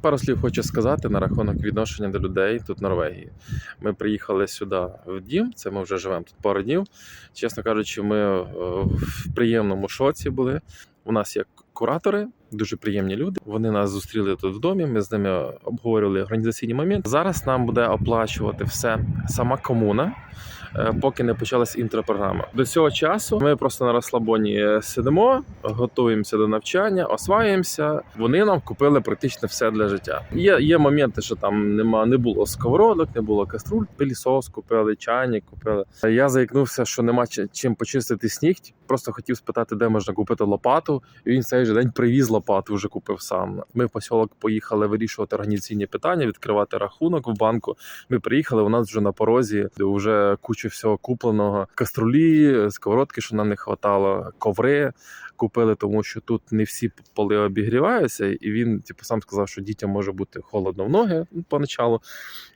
Пару слів хочу сказати на рахунок відношення до людей тут в Норвегії. Ми приїхали сюди в дім, це ми вже живемо тут пару днів. Чесно кажучи, ми е, в приємному шоці були. У нас є куратори, дуже приємні люди. Вони нас зустріли тут в домі. Ми з ними обговорювали організаційні моменти. Зараз нам буде оплачувати все сама комуна. е, Поки не почалась інтропрограма. До цього часу ми просто на розслабоні сидимо, готуємося до навчання, осваюємося. Вони нам купили практично все для життя. Є, є моменти, що там нема, не було сковородок, не було каструль, пилісос купили, чайник купили. Я заікнувся, що нема чи- чим почистити сніг. Просто хотів спитати, де можна купити лопату. І він цей же день привіз лопату, вже купив сам. Ми в посілок поїхали вирішувати організаційні питання, відкривати рахунок в банку. Ми приїхали. У нас вже на порозі вже куча всього купленого. Каструлі, сковородки, що нам не хватало, коври купили, тому що тут не всі поли обігріваються. І він, типу, сам сказав, що дітям може бути холодно в ноги ну, поначалу,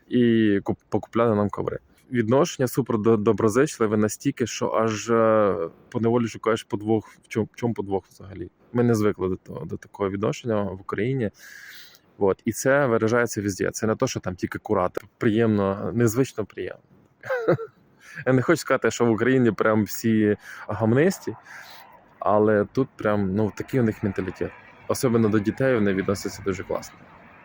і куп- покупляли нам коври. Відношення супер до- доброзичливе настільки, що аж е, поневолі шукаєш подвох. В чому, в чому подвох взагалі? Ми не звикли до того до такого відношення в Україні. От. І це виражається везде. Це не то, що там тільки куратор. Приємно, незвично приємно. Я не хочу сказати, що в Україні прям всі гамнисті, але тут прям ну такий у них менталітет. Особливо до дітей вони відносяться дуже класно.